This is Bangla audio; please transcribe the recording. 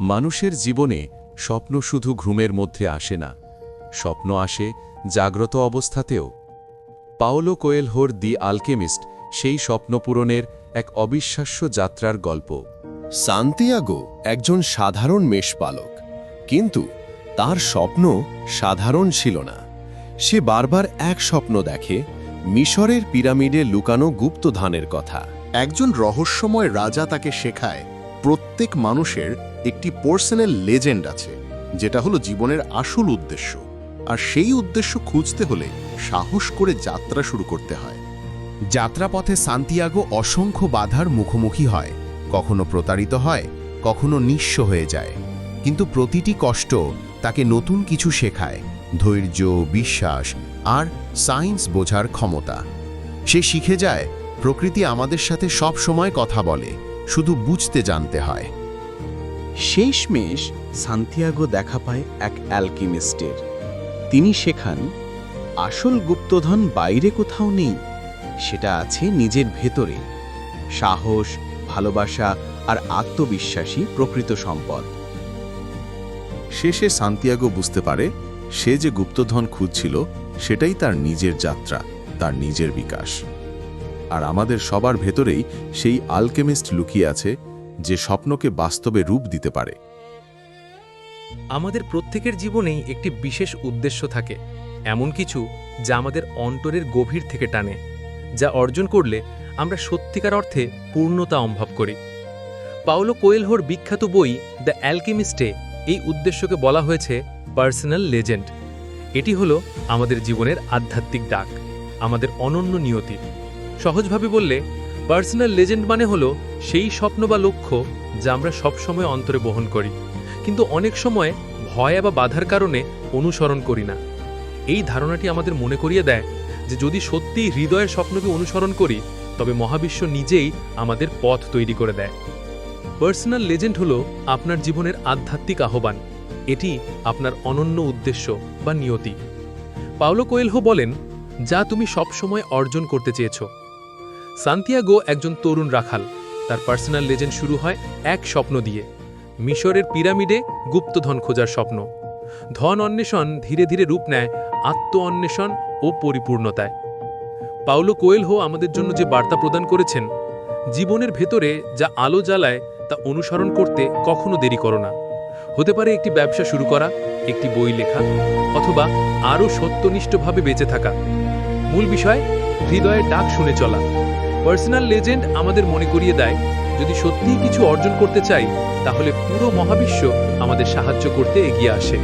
মানুষের জীবনে স্বপ্ন শুধু ঘুমের মধ্যে আসে না। স্বপ্ন আসে জাগ্রত অবস্থাতেও। পাওলো কোয়েলহোর দি আলকেমিস্ট সেই স্বপ্ন পূরণের এক অবিশ্বাস্য যাত্রার গল্প। সান্তিয়াগো একজন সাধারণ মেষপালক কিন্তু তার স্বপ্ন সাধারণ ছিল না। সে বারবার এক স্বপ্ন দেখে মিশরের পিরামিডে লুকানো গুপ্তধানের কথা। একজন রহস্যময় রাজা তাকে শেখায় প্রত্যেক মানুষের একটি পার্সোনাল লেজেন্ড আছে, যেটা হলো জীবনের আসল উদ্দেশ্য। আর সেই উদ্দেশ্য খুঁজতে হলে সাহস করে যাত্রা শুরু করতে হয়। যাত্রাপথে সান্তিয়াগো অসংখ্য বাধার মুখোমুখি হয়, কখনো প্রতারিত হয়, কখনো নিঃস্ব হয়ে যায়। কিন্তু প্রতিটি কষ্ট তাকে নতুন কিছু শেখায়, ধৈর্য, বিশ্বাস আর সায়েন্স বোঝার ক্ষমতা। সে শিখে যায়, প্রকৃতি আমাদের সাথে সব সময় কথা বলে। শুধু বুঝতে জানতে হয়। শেষমেশ সান্তিয়াগো দেখা পায় এক অ্যালকিমিস্টের। তিনি শেখান আসল গুপ্তধন বাইরে কোথাও নেই সেটা আছে নিজের ভেতরে। সাহস ভালোবাসা আর আত্মবিশ্বাসী প্রকৃত সম্পদ। শেষে সান্তিয়াগো বুঝতে পারে সে যে গুপ্তধন খুঁজছিল সেটাই তার নিজের যাত্রা তার নিজের বিকাশ। আর আমাদের সবার ভেতরেই সেই আলকেমিস্ট লুকিয়ে আছে, যে স্বপ্নকে বাস্তবে রূপ দিতে পারে। আমাদের প্রত্যেকের জীবনেই একটি বিশেষ উদ্দেশ্য থাকে, এমন কিছু যা আমাদের অন্তরের গভীর থেকে টানে, যা অর্জন করলে আমরা সত্যিকার অর্থে পূর্ণতা অনুভব করি। পাওলো কোয়েলহোর বিখ্যাত বই দ্য অ্যালকেমিস্টে এই উদ্দেশ্যকে বলা হয়েছে পার্সোনাল লেজেন্ড। এটি হলো আমাদের জীবনের আধ্যাত্মিক ডাক, আমাদের অনন্য নিয়তি। সহজভাবে বললে, পার্সোনাল লেজেন্ড মানে হলো সেই স্বপ্ন বা লক্ষ্য যা আমরা সবসময় অন্তরে বহন করি, কিন্তু অনেক সময় ভয় বা বাধার কারণে অনুসরণ করি না। এই ধারণাটি আমাদের মনে করিয়ে দেয় যে যদি সত্যিই হৃদয়ের স্বপ্নকে অনুসরণ করি, তবে মহাবিশ্ব নিজেই আমাদের পথ তৈরি করে দেয়। পার্সোনাল লেজেন্ড হল আপনার জীবনের আধ্যাত্মিক আহ্বান। এটি আপনার অনন্য উদ্দেশ্য বা নিয়তি। পাওলো কোয়েলহো বলেন, যা তুমি সবসময় অর্জন করতে চেয়েছ সান্তিয়াগো একজন তরুণ রাখাল। তার পার্সোনাল লেজেন্ড শুরু হয় এক স্বপ্ন দিয়ে। মিশরের পিরামিডে গুপ্তধন খোঁজার স্বপ্ন। ধন অন্বেষণ ধীরে ধীরে রূপ নেয় আত্ম অন্বেষণ ও পরিপূর্ণতায়। পাউলো কোয়েলহো আমাদের জন্য যে বার্তা প্রদান করেছেন, জীবনের ভেতরে যা আলো জ্বালায় তা অনুসরণ করতে কখনো দেরি করো না। হতে পারে একটি ব্যবসা শুরু করা, একটি বই লেখা, অথবা আরও সত্যনিষ্ঠভাবে বেঁচে থাকা। মূল বিষয়, হৃদয়ের ডাক শুনে চলা। পার্সোনাল লেজেন্ড আমাদের মনে করিয়ে দেয়, যদি সত্যিই কিছু অর্জন করতে চাই, তাহলে পুরো মহাবিশ্ব আমাদের সাহায্য করতে এগিয়ে আসে।